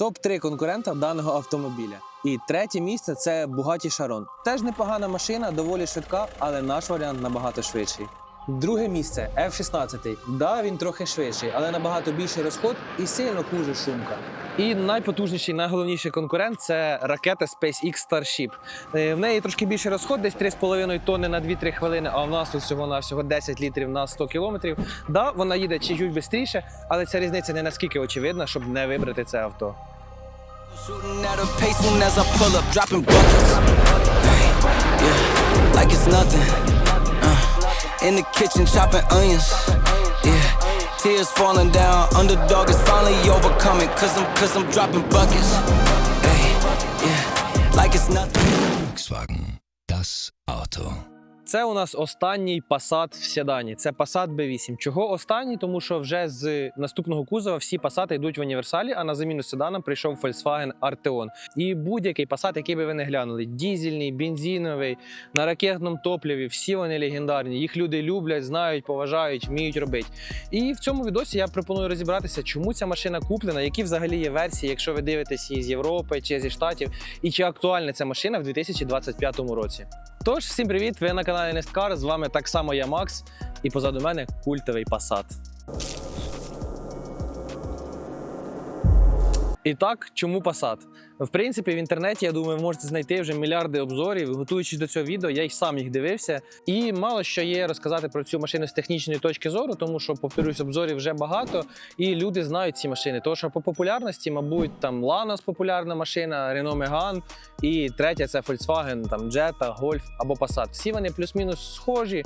Топ-3 конкурента даного автомобіля. І третє місце це Bugatti Chiron. Теж непогана машина, доволі швидка, але наш варіант набагато швидший. Друге місце F-16. Да, він трохи швидший, але набагато більший розход і сильно хуже шумка. І найпотужніший, найголовніший конкурент це ракета SpaceX Starship. Е, В неї трошки більший розход, десь 3,5 тонни на 2-3 хвилини, а в нас тут всього на всього 10 літрів на 100 кілометрів. Да, вона їде чуть-чуть швидше, але ця різниця не наскільки очевидна, щоб не вибрати це авто. Shooting at a pace soon as I pull up, dropping buckets. Yeah, like it's nothing. Uh, in the kitchen, chopping onions. Yeah, tears falling down. Underdog is finally overcoming. Cause I'm, cause I'm dropping buckets. Ay, yeah, like it's nothing. Volkswagen, das Auto. Це у нас останній Passat в седані. Це Passat B8. Чого останній? Тому що вже з наступного кузова всі Passat йдуть в універсалі, а на заміну седана прийшов Volkswagen Arteon. І будь-який Passat, який би ви не глянули, дізельний, бензиновий, на ракетному топливі, всі вони легендарні. Їх люди люблять, знають, поважають, вміють робити. І в цьому відосі я пропоную розібратися, чому ця машина куплена, які взагалі є версії, якщо ви дивитесь її з Європи чи зі Штатів, і чи актуальна ця машина в 2025 році. Тож, всім привіт! Ви на каналі Несткар. З вами так само я Макс, і позаду мене культовий Passat. І так, чому Passat? В принципі, в інтернеті, я думаю, ви можете знайти вже мільярди обзорів. Готуючись до цього відео, я й сам їх дивився. І мало що є розказати про цю машину з технічної точки зору, тому що, повторюсь, обзорів вже багато, і люди знають ці машини. Тому що по популярності, мабуть, там Lanos популярна машина, Renault Megane, і третя це Volkswagen, там Jetta, Golf або Passat. Всі вони плюс-мінус схожі.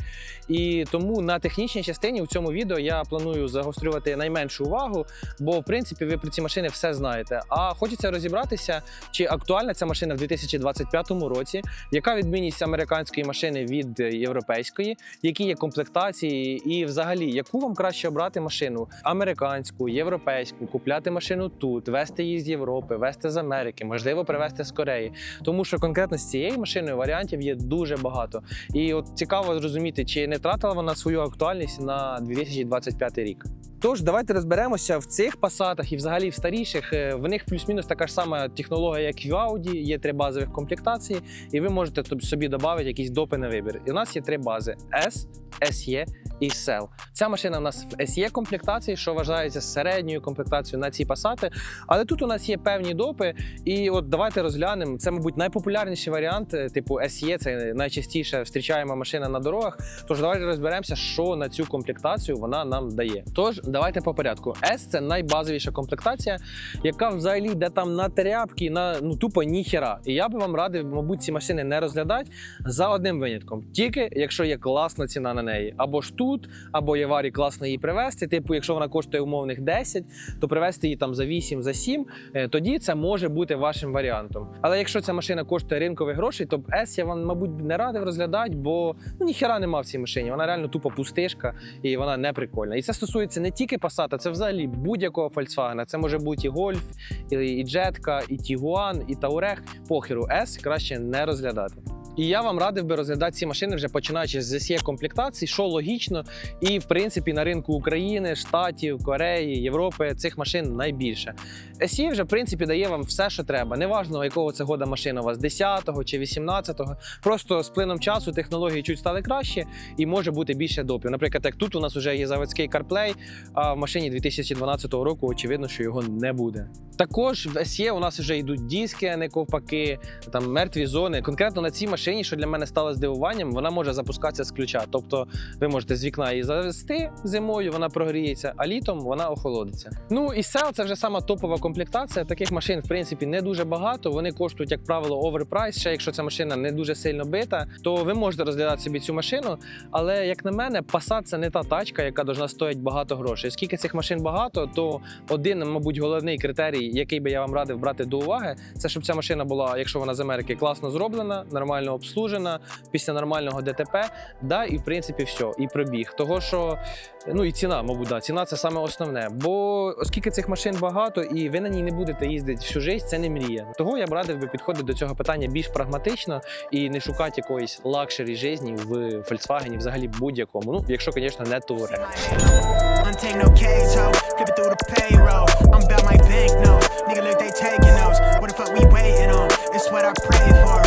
І тому на технічній частині в цьому відео я планую загострювати найменшу увагу, бо в принципі ви про ці машини все знаєте. А хочеться розібратися, чи актуальна ця машина в 2025 році, яка відмінність американської машини від європейської, які є комплектації, і взагалі, яку вам краще обрати машину американську, європейську, купляти машину тут, вести її з Європи, вести з Америки, можливо, привезти з Кореї. Тому що конкретно з цією машиною варіантів є дуже багато. І от цікаво зрозуміти, чи не втратила вона свою актуальність на 2025 рік. Тож давайте розберемося в цих пасатах і взагалі в старіших. Е, В них плюс-мінус така ж сама технологія, як і в Audi, є три базових комплектації, і ви можете собі додати якісь допи на вибір. І у нас є три бази: S, SE і SL. Ця машина у нас в SE комплектації, що вважається середньою комплектацією на ці пасати. Але тут у нас є певні допи, і от давайте розглянемо. Це, мабуть, найпопулярніший варіант, е, типу SE, це найчастіше зустрічаємо машина на дорогах. Тож давайте розберемося, що на цю комплектацію вона нам дає. Тож давайте по порядку. S – це найбазовіша комплектація, яка взагалі йде там на тряпки, на ну тупо ніхера. І я би вам радив, мабуть, ці машини не розглядати за одним винятком. Тільки якщо є класна ціна на неї, або ж тут, або є варі класно її привезти. Типу, якщо вона коштує умовних 10, то привезти її там за 8, за 7, е, тоді це може бути вашим варіантом. Але якщо ця машина коштує ринкових грошей, то S я вам, мабуть, не радив розглядати, бо ну ніхера нема в цій машині. Вона реально тупо пустишка і вона не прикольна. І це стосується не тільки Passat, це взагалі будь-якого Volkswagen. Це може бути і Golf, і, Jetta, і Tiguan, і Touareg. Похеру S краще не розглядати. І я вам радив би розглядати ці машини вже починаючи з SE комплектацій, що логічно, і в принципі на ринку України, Штатів, Кореї, Європи цих машин найбільше. SE вже в принципі дає вам все, що треба. Неважно, якого це года машина у вас 10-го чи 18-го. Просто з плином часу технології чуть стали краще і може бути більше допів. Наприклад, як тут у нас вже є заводський CarPlay, а в машині 2012 року очевидно, що його не буде. Також в SE у нас вже йдуть диски, а не ковпаки, там мертві зони. Конкретно на цій машині, що для мене стало здивуванням, вона може запускатися з ключа. Тобто ви можете з вікна її завести зимою, вона прогріється, а літом вона охолодиться. Ну і SEO – це вже сама топова комплектація. Таких машин, в принципі, не дуже багато. Вони коштують, як правило, оверпрайс. Ще якщо ця машина не дуже сильно бита, то ви можете розглядати собі цю машину. Але як на мене, Passat – це не та тачка, яка должна стоїти багато грошей. Скільки цих машин багато, то один, мабуть, головний критерій, який би я вам радив брати до уваги, це щоб ця машина була, якщо вона з Америки, класно зроблена, нормально обслужена після нормального ДТП. Да, і в принципі все, і пробіг. Того, що ну і ціна, мабуть, да, ціна це саме основне. Бо оскільки цих машин багато, і ви на ній не будете їздити всю життя, це не мрія. Того я б радив би підходити до цього питання більш прагматично і не шукати якоїсь лакшері житті в Volkswagen, взагалі будь-якому. Ну, якщо, звісно, не туре. It's what I pray for.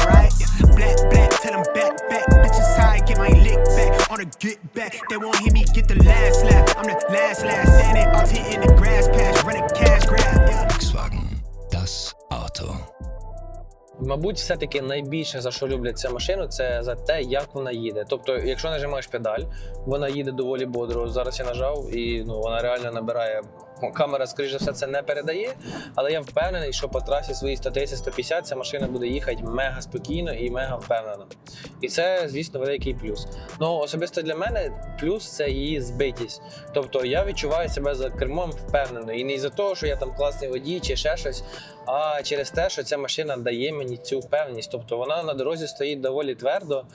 get back, on a get back. They won't hear me get the last laugh. I'm the last last standing. Off hitting the grass patch, running cash grab. Yeah. Volkswagen, das Auto. Мабуть, все-таки найбільше за що люблять цю машину, це за те, як вона їде. Тобто, якщо нажимаєш педаль, вона їде доволі бодро. Зараз я нажав, і ну вона реально набирає Ну, Камера, скоріш за все, це не передає, але я впевнений, що по трасі свої 130-150 ця машина буде їхати мега спокійно і мега впевнено. І це, звісно, великий плюс. Ну особисто для мене плюс це її збитість. Тобто я відчуваю себе за кермом впевнено. І не за того, що я там класний водій чи ще щось, а через те, що ця машина дає мені цю впевненість. Тобто вона на дорозі стоїть доволі твердо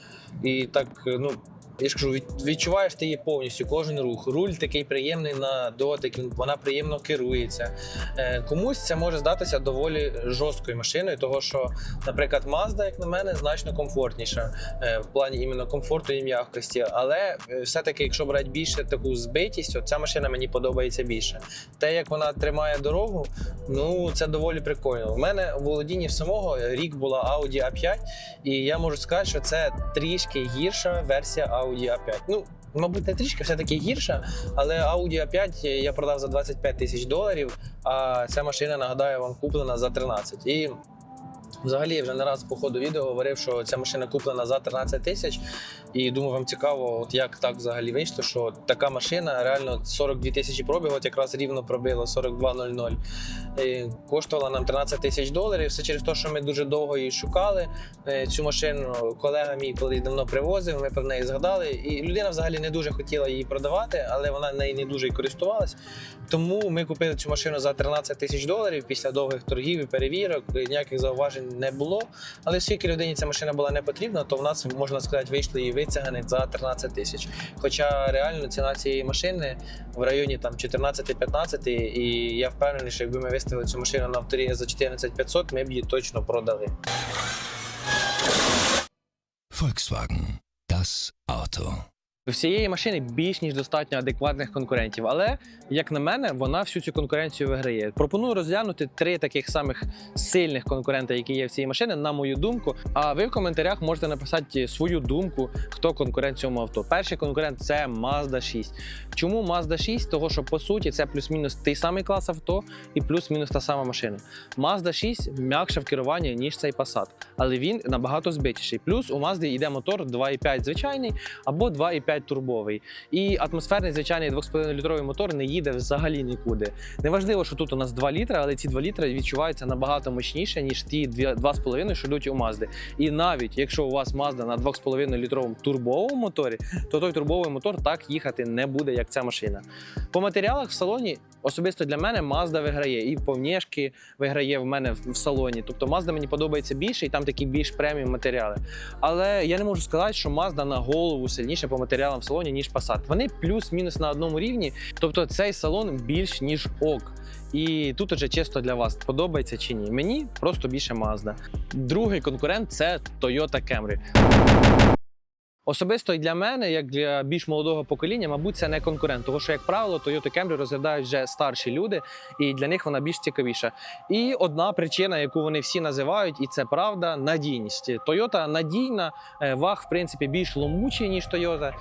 і так, ну. Я ж кажу, відчуваєш ти її повністю, кожен рух. Руль такий приємний на дотик, вона приємно керується. Е, комусь це може здатися доволі жорсткою машиною, того що, наприклад, Mazda, як на мене, значно комфортніша е, в плані іменно комфорту і м'якості. Але е, все-таки, якщо брати більше таку збитість, от ця машина мені подобається більше. Те, як вона тримає дорогу, ну це доволі прикольно. У мене у володінні самого рік була Audi A5, і я можу сказати, що це трішки гірша версія Audi A5. Ну, мабуть, не трішки, все-таки гірша, але Audi A5 я продав за 25 тисяч доларів, а ця машина, нагадаю, вам куплена за 13. І Взагалі, я вже не раз по ходу відео говорив, що ця машина куплена за 13 тисяч. І думаю, вам цікаво, от як так взагалі вийшло, що така машина реально 42 тисячі пробігу, от якраз рівно пробила 42.00. Коштувала нам 13 тисяч доларів. Все через те, що ми дуже довго її шукали. Е, Цю машину колега мій колись давно привозив, ми про неї згадали. І людина взагалі не дуже хотіла її продавати, але вона нею не дуже і користувалась. Тому ми купили цю машину за 13 тисяч доларів після довгих торгів і перевірок. Ніяких зауважень не було. Але оскільки людині ця машина була не потрібна, то в нас можна сказати, вийшло її вицеганих за 13 тисяч. Хоча реально ціна цієї машини в районі там 14-15, і я впевнений, що якби ми виставили цю машину на авторі за 14500, ми б її точно продали. Volkswagen. Das Auto. У всієї машини більш ніж достатньо адекватних конкурентів, але як на мене, вона всю цю конкуренцію виграє. Пропоную розглянути три таких самих сильних конкурента, які є в цій машині, на мою думку. А ви в коментарях можете написати свою думку, хто конкурент цьому авто. Перший конкурент це Mazda 6. Чому Mazda 6? Того, що по суті це плюс-мінус той самий клас авто і плюс-мінус та сама машина. Mazda 6 м'якша в керуванні, ніж цей Passat, але він набагато збитіший. Плюс у Mazda йде мотор 2,5 звичайний або 2,5 турбовий. І атмосферний звичайний 2,5 літровий мотор не їде взагалі нікуди. Неважливо, що тут у нас 2 літри, але ці 2 літри відчуваються набагато мощніше, ніж ті 2,5, що йдуть у Mazda. І навіть якщо у вас Mazda на 2,5 літровому турбовому моторі, то той турбовий мотор так їхати не буде, як ця машина. По матеріалах в салоні особисто для мене Mazda виграє, і по внешки виграє в мене в салоні. Тобто Mazda мені подобається більше, і там такі більш преміум матеріали. Але я не можу сказати, що Mazda на голову сильніше по матеріалам в салоні, ніж Passat. Вони плюс-мінус на одному рівні. Тобто цей салон більш ніж ок. І тут уже чисто для вас подобається чи ні. Мені просто більше Mazda. Другий конкурент це Toyota Camry. Особисто і для мене, як для більш молодого покоління, мабуть, це не конкурент, тому що, як правило, Toyota Camry розглядають вже старші люди, і для них вона більш цікавіша. І одна причина, яку вони всі називають, і це правда, надійність. Toyota надійна, е, ваг, в принципі, більш ломучий, ніж Toyota.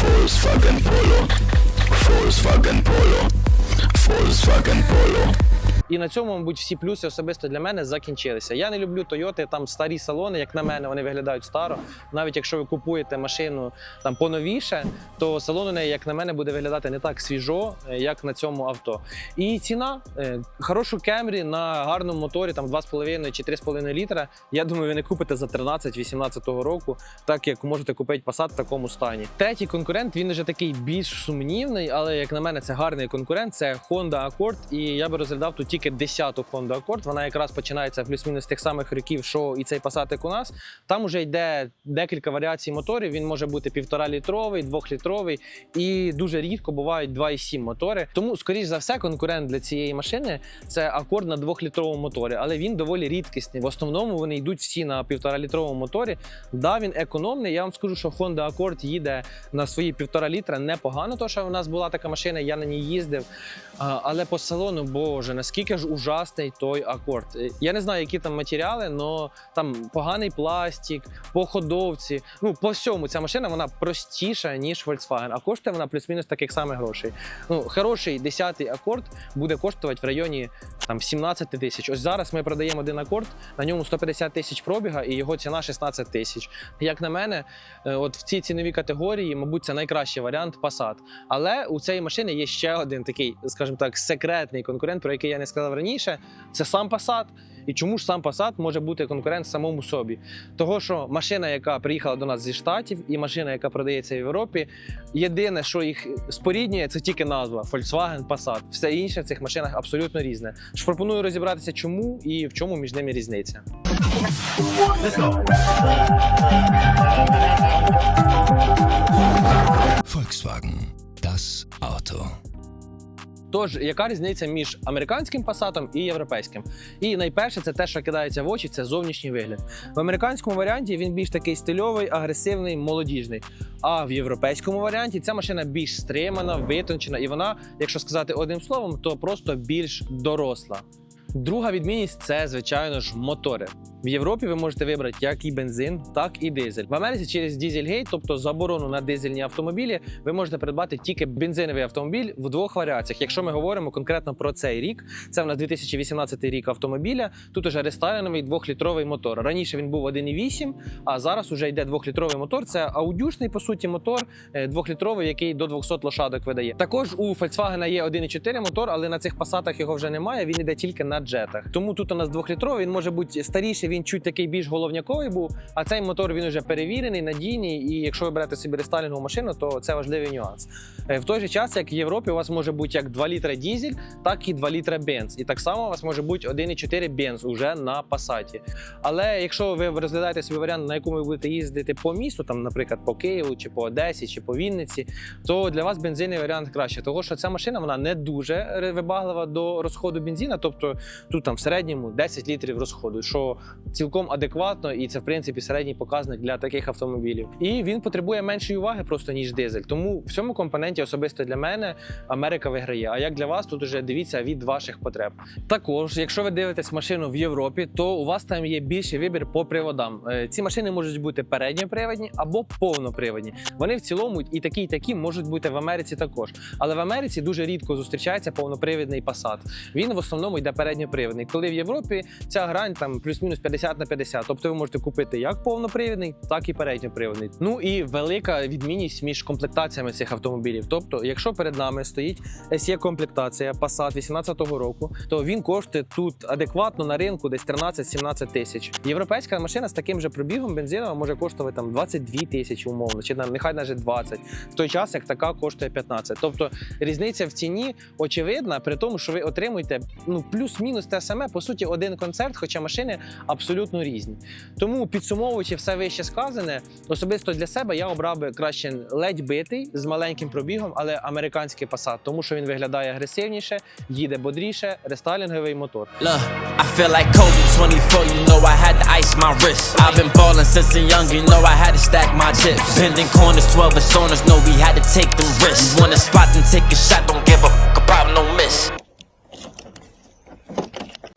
Volkswagen Polo. Volkswagen Polo. Volkswagen Polo. І на цьому, мабуть, всі плюси особисто для мене закінчилися. Я не люблю Тойоти, там старі салони, як на мене, вони виглядають старо. Навіть якщо ви купуєте машину там поновіше, то салон у неї, як на мене, буде виглядати не так свіжо, е, як на цьому авто. І ціна е, хорошу Кемрі на гарному моторі, там 2,5 чи 3,5 літра. Я думаю, ви не купите за 13-18 року, так як можете купити Passat в такому стані. Третій конкурент він вже такий більш сумнівний, але як на мене, це гарний конкурент. Це Honda Accord. І я би розглядав тут тільки 10-ту Honda Accord. Вона якраз починається плюс-мінус тих самих років, що і цей як у нас. Там вже йде декілька варіацій моторів. Він може бути 1,5 літровий, 2 літровий і дуже рідко бувають 2,7 мотори. Тому, скоріш за все, конкурент для цієї машини це Accord на 2-літровому моторі, але він доволі рідкісний. В основному вони йдуть всі на 1,5 літровому моторі. Да, він економний. Я вам скажу, що Honda Accord їде на свої 1,5 літра непогано, то що у нас була така машина, я на ній їздив. Але по салону, боже, наскільки наскільки ж ужасний той акорд. Е, Я не знаю, які там матеріали, але там поганий пластик, по ходовці. Ну, по всьому ця машина вона простіша, ніж Volkswagen, а коштує вона плюс-мінус таких самих грошей. Ну, хороший 10-й акорд буде коштувати в районі там 17 тисяч. Ось зараз ми продаємо один акорд, на ньому 150 тисяч пробіга і його ціна 16 тисяч. Як на мене, е, от в цій ціновій категорії, мабуть, це найкращий варіант Passat. Але у цієї машини є ще один такий, скажімо так, секретний конкурент, про який я не сказав раніше. Це сам Passat. І чому ж сам Passat може бути конкурент самому собі? Того, що машина, яка приїхала до нас зі штатів, і машина, яка продається в Європі, єдине, що їх споріднює, це тільки назва Volkswagen Passat. Все інше в цих машинах абсолютно різне. Ж пропоную розібратися, чому і в чому між ними різниця. Volkswagen. Das Auto. Тож, яка різниця між американським пасатом і європейським? І найперше, це те, що кидається в очі, це зовнішній вигляд. В американському варіанті він більш такий стильовий, агресивний, молодіжний. А в європейському варіанті ця машина більш стримана, витончена, і вона, якщо сказати одним словом, то просто більш доросла. Друга відмінність це, звичайно ж, мотори. В Європі ви можете вибрати як і бензин, так і дизель. В Америці через дізельгейт, тобто заборону на дизельні автомобілі, ви можете придбати тільки бензиновий автомобіль в двох варіаціях. Якщо ми говоримо конкретно про цей рік, це в нас 2018 рік автомобіля. Тут уже рестайлінговий двохлітровий мотор. Раніше він був 1,8, а зараз уже йде двохлітровий мотор. Це аудюшний по суті мотор е, двохлітровий, який до 200 лошадок видає. Також у Volkswagen є 1,4 мотор, але на цих пасатах його вже немає. Він іде тільки на джетах. Тому тут у нас двохлітровий. Він може бути старіший, він чуть такий більш головняковий був. А цей мотор він вже перевірений, надійний. І якщо ви берете собі рестайлінгову машину, то це важливий нюанс. Е, В той же час, як в Європі, у вас може бути як 2 літра дізель, так і 2 літра бенз. І так само у вас може бути 1,4 бенз уже на пасаті. Але якщо ви розглядаєте собі варіант, на якому ви будете їздити по місту, там, наприклад, по Києву, чи по Одесі, чи по Вінниці, то для вас бензинний варіант краще, тому що ця машина вона не дуже вибаглива до розходу бензина, тобто тут там в середньому 10 літрів розходу, що цілком адекватно, і це в принципі середній показник для таких автомобілів. І він потребує меншої уваги просто ніж дизель. Тому в цьому компоненті особисто для мене Америка виграє. А як для вас, тут уже дивіться від ваших потреб. Також, якщо ви дивитесь машину в Європі, то у вас там є більший вибір по приводам. Е, Ці машини можуть бути передньоприводні або повноприводні. Вони в цілому і такі, і такі можуть бути в Америці також. Але в Америці дуже рідко зустрічається повнопривідний Passat. Він в основному йде передньопривідний. Коли в Європі ця грань там плюс-мінус 50 на 50. Тобто ви можете купити як повнопривідний, так і передньопривідний. Ну і велика відмінність між комплектаціями цих автомобілів. Тобто, якщо перед нами стоїть SE комплектація Passat 18-го року, то він коштує тут адекватно на ринку десь 13-17 тисяч. Європейська машина з таким же пробігом бензинова може коштувати там 22 тисячі умовно, чи там нехай навіть 20, в той час як така коштує 15. Тобто різниця в ціні очевидна, при тому, що ви отримуєте ну плюс-мінус те саме, по суті, один концерт, хоча машини абсолютно різні. Тому підсумовуючи все вище сказане, особисто для себе я обрав би краще ледь битий з маленьким пробігом, але американський Passat, тому що він виглядає агресивніше, їде бодріше, рестайлінговий мотор. I feel like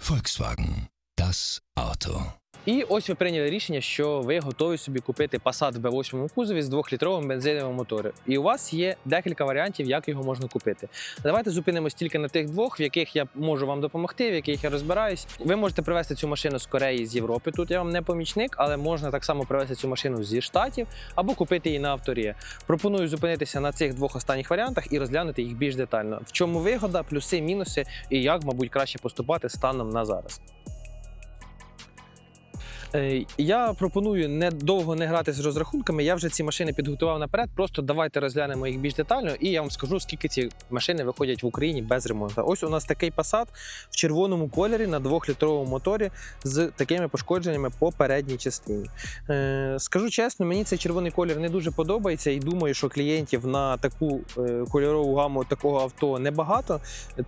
Volkswagen. Das Auto. І ось ви прийняли рішення, що ви готові собі купити Passat в B8 кузові з двохлітровим бензиновим мотором. І у вас є декілька варіантів, як його можна купити. Давайте зупинимось тільки на тих двох, в яких я можу вам допомогти, в яких я розбираюсь. Ви можете привезти цю машину з Кореї, з Європи. Тут я вам не помічник, але можна так само привезти цю машину зі штатів або купити її на авторі. Пропоную зупинитися на цих двох останніх варіантах і розглянути їх більш детально. В чому вигода, плюси, мінуси і як, мабуть, краще поступати станом на зараз. Е, Я пропоную не довго не грати з розрахунками. Я вже ці машини підготував наперед. Просто давайте розглянемо їх більш детально, і я вам скажу, скільки ці машини виходять в Україні без ремонту. Ось у нас такий Passat в червоному кольорі на двохлітровому моторі з такими пошкодженнями по передній частині. Е, Скажу чесно, мені цей червоний колір не дуже подобається, і думаю, що клієнтів на таку е, кольорову гаму такого авто небагато.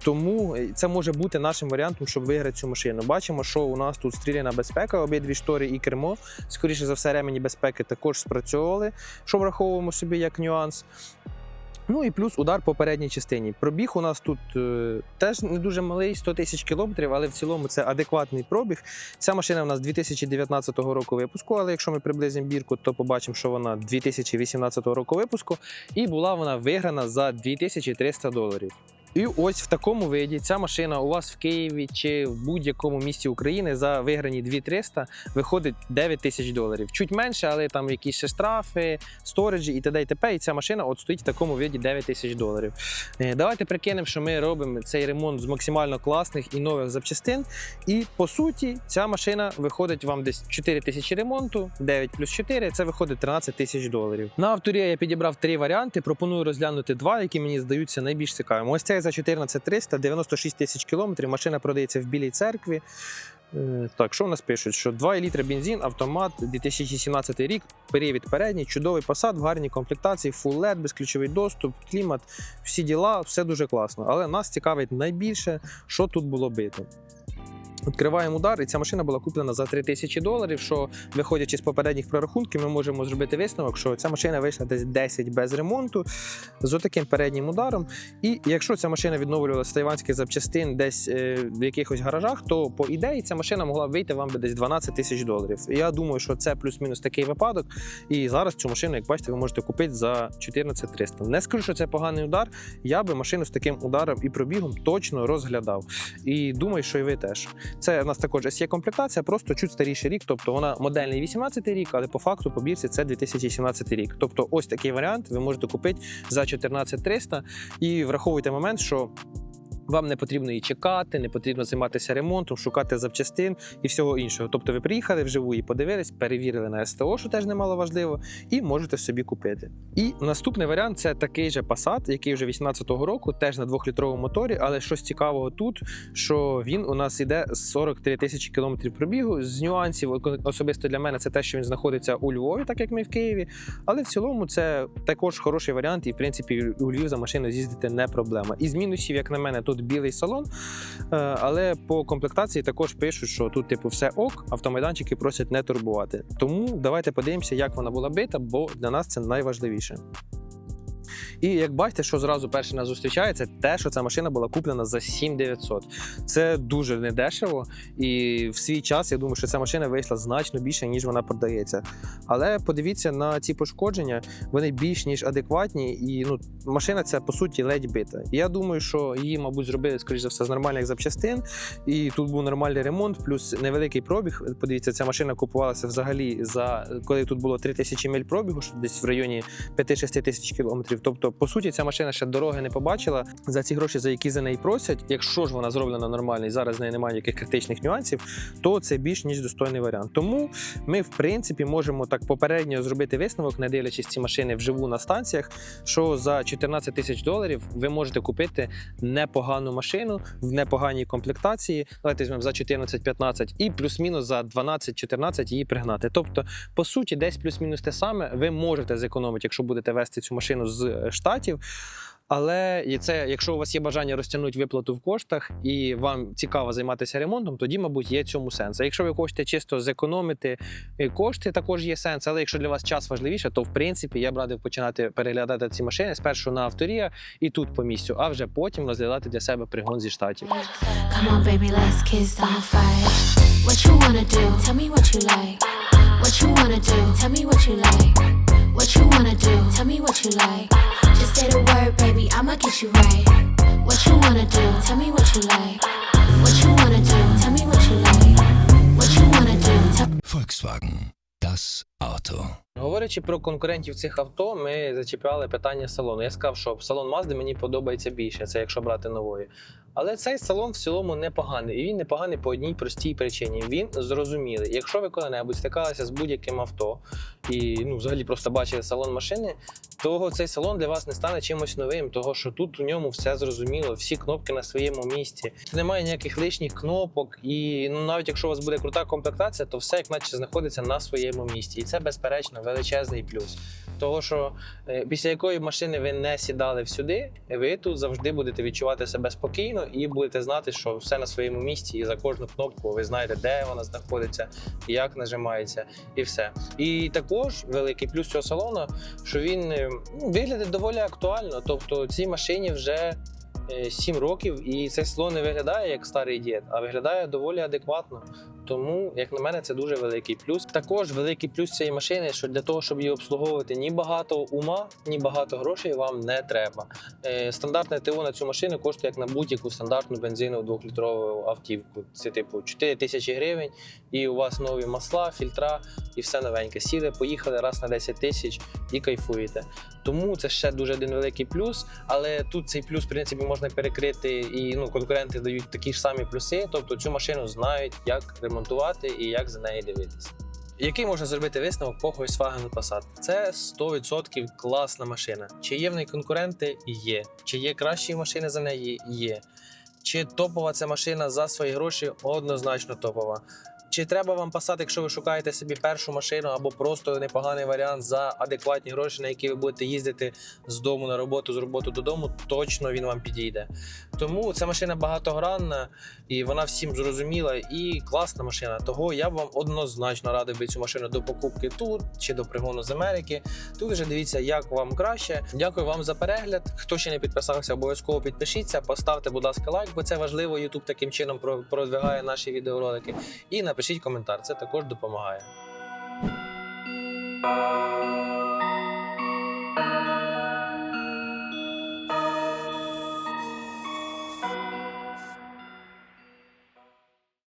Тому це може бути нашим варіантом, щоб виграти цю машину. Бачимо, що у нас тут стріляна безпека, обидві штори і кермо. Скоріше за все, ремені безпеки також спрацьовували, що враховуємо собі як нюанс. Ну і плюс удар по передній частині. Пробіг у нас тут е, теж не дуже малий, 100 тисяч кілометрів, але в цілому це адекватний пробіг. Ця машина у нас 2019 року випуску, але якщо ми приблизимо бірку, то побачимо, що вона 2018 року випуску, і була вона виграна за 2300 доларів. І ось в такому виді ця машина у вас в Києві чи в будь-якому місті України за виграні 2300 виходить 9 тисяч доларів. Чуть менше, але там якісь ще штрафи, сториджі і т.д. і т.п. І ця машина от стоїть в такому виді 9 тисяч доларів. Е, Давайте прикинемо, що ми робимо цей ремонт з максимально класних і нових запчастин. І по суті, ця машина виходить вам десь 4 тисячі ремонту, 9 плюс 4 це виходить 13 тисяч доларів. На авторі я підібрав три варіанти. Пропоную розглянути два, які мені здаються найбільш цікавими. Ось цей за 14300, 96 тисяч кілометрів. Машина продається в білій церкві. Е, Так, що в нас пишуть? Що 2 літри бензин, автомат, 2017 рік, перевід передній, чудовий посад в гарній комплектації, full LED, безключовий доступ, клімат, всі діла, все дуже класно. Але нас цікавить найбільше, що тут було бито. Відкриваємо удар, і ця машина була куплена за 3 тисячі доларів. Що виходячи з попередніх прорахунків, ми можемо зробити висновок, що ця машина вийшла десь 10 без ремонту з отаким переднім ударом. І якщо ця машина відновлювалася тайванських запчастин десь е, в якихось гаражах, то по ідеї ця машина могла вийти вам би десь 12 тисяч доларів. Я думаю, що це плюс-мінус такий випадок. І зараз цю машину, як бачите, ви можете купити за 14 300. Не скажу, що це поганий удар. Я би машину з таким ударом і пробігом точно розглядав. І думаю, що і ви теж. Це у нас також є комплектація, просто чуть старіший рік. Тобто вона модельний 18 рік, але по факту по бірці це 2017 рік. Тобто, ось такий варіант ви можете купити за 14 300. І враховуйте момент, що. Вам не потрібно її чекати, не потрібно займатися ремонтом, шукати запчастин і всього іншого. Тобто ви приїхали вживу і подивились, перевірили на СТО, що теж немало важливо, і можете собі купити. І наступний варіант це такий же Passat, який вже 18-го року, теж на двохлітровому моторі, але щось цікавого тут, що він у нас іде з 43 тисячі кілометрів пробігу. З нюансів особисто для мене це те, що він знаходиться у Львові, так як ми в Києві. Але в цілому це також хороший варіант, і в принципі у Львів за машиною з'їздити не проблема. Із мінусів, як на мене, тут білий салон, е, але по комплектації також пишуть, що тут, типу, все ок, автомайданчики просять не турбувати. Тому давайте подивимося, як вона була бита, бо для нас це найважливіше. І як бачите, що зразу перше нас зустрічає, це те, що ця машина була куплена за 7900. Це дуже недешево. І в свій час я думаю, що ця машина вийшла значно більше, ніж вона продається. Але подивіться на ці пошкодження, вони більш ніж адекватні, і ну, машина ця по суті ледь бита. Я думаю, що її, мабуть, зробили, скоріш за все, з нормальних запчастин. І тут був нормальний ремонт, плюс невеликий пробіг. Подивіться, ця машина купувалася взагалі за коли тут було 3000 миль пробігу, що десь в районі 5-6 тисяч кілометрів. Тобто, по суті, ця машина ще дороги не побачила за ці гроші, за які за неї просять. Якщо ж вона зроблена нормально і зараз з неї немає ніяких критичних нюансів, то це більш ніж достойний варіант. Тому ми, в принципі, можемо так попередньо зробити висновок, не дивлячись ці машини вживу на станціях, що за 14 тисяч доларів ви можете купити непогану машину в непоганій комплектації. Давайте візьмемо за 14-15 і плюс-мінус за 12-14 її пригнати. Тобто, по суті, десь плюс-мінус те саме ви можете зекономити, якщо будете вести цю машину з штатів. Але і це, якщо у вас є бажання розтягнути виплату в коштах і вам цікаво займатися ремонтом, тоді, мабуть, є цьому сенс. А якщо ви хочете чисто зекономити е, кошти, також є сенс. Але якщо для вас час важливіше, то в принципі я б радив починати переглядати ці машини спершу на авторія і тут по місцю, а вже потім розглядати для себе пригон зі штатів. What you wanna do? Tell. What you wanna do? Tell me what you like. Just say the word, baby, I'ma get you right. What you wanna do? Tell me what you like. What you wanna do? Tell me what you like. What you wanna do? Volkswagen. Das Auto. Говорячи про конкурентів цих авто, ми зачіпляли питання салону. Я сказав, що салон Mazda мені подобається більше, це якщо брати нової. Але цей салон в цілому непоганий. І він непоганий по одній простій причині. Він зрозумілий. Якщо ви коли-небудь стикалися з будь-яким авто і ну, взагалі просто бачили салон машини, то цей салон для вас не стане чимось новим, того що тут у ньому все зрозуміло, всі кнопки на своєму місці. Немає ніяких лишніх кнопок, і ну навіть якщо у вас буде крута комплектація, то все як наче знаходиться на своєму місці. Це безперечно величезний плюс. Того, що е, після якої машини ви не сідали всюди, ви тут завжди будете відчувати себе спокійно і будете знати, що все на своєму місці, і за кожну кнопку ви знаєте, де вона знаходиться, як нажимається, і все. І також великий плюс цього салону, що він е, ну, виглядить доволі актуально. Тобто цій машині вже 7 років, і це село не виглядає як старий дід, а виглядає доволі адекватно. Тому, як на мене, це дуже великий плюс. Також великий плюс цієї машини, що для того, щоб її обслуговувати, ні багато ума, ні багато грошей вам не треба. Е, Стандартне ТО на цю машину коштує як на будь-яку стандартну бензинову двохлітрову автівку. Це типу 4 тисячі гривень, і у вас нові масла, фільтра і все новеньке. Сіли, поїхали раз на 10 тисяч і кайфуєте. Тому це ще дуже один великий плюс. Але тут цей плюс, в принципі, можна перекрити, і ну, конкуренти дають такі ж самі плюси. Тобто цю машину знають, як ремонтувати і як за неї дивитися. Який можна зробити висновок по Volkswagen Passat? Це 100% класна машина. Чи є в неї конкуренти? Є. Чи є кращі машини за неї? Є. Чи топова ця машина за свої гроші? Однозначно топова. Чи треба вам Passat, якщо ви шукаєте собі першу машину або просто непоганий варіант за адекватні гроші, на які ви будете їздити з дому на роботу, з роботи додому, точно він вам підійде. Тому ця машина багатогранна і вона всім зрозуміла і класна машина. Того я б вам однозначно радив би цю машину до покупки тут чи до пригону з Америки. Тут вже дивіться, як вам краще. Дякую вам за перегляд. Хто ще не підписався, обов'язково підпишіться, поставте, будь ласка, лайк, бо це важливо. YouTube таким чином продвигає наші відеоролики. І напишіть коментар, це також допомагає.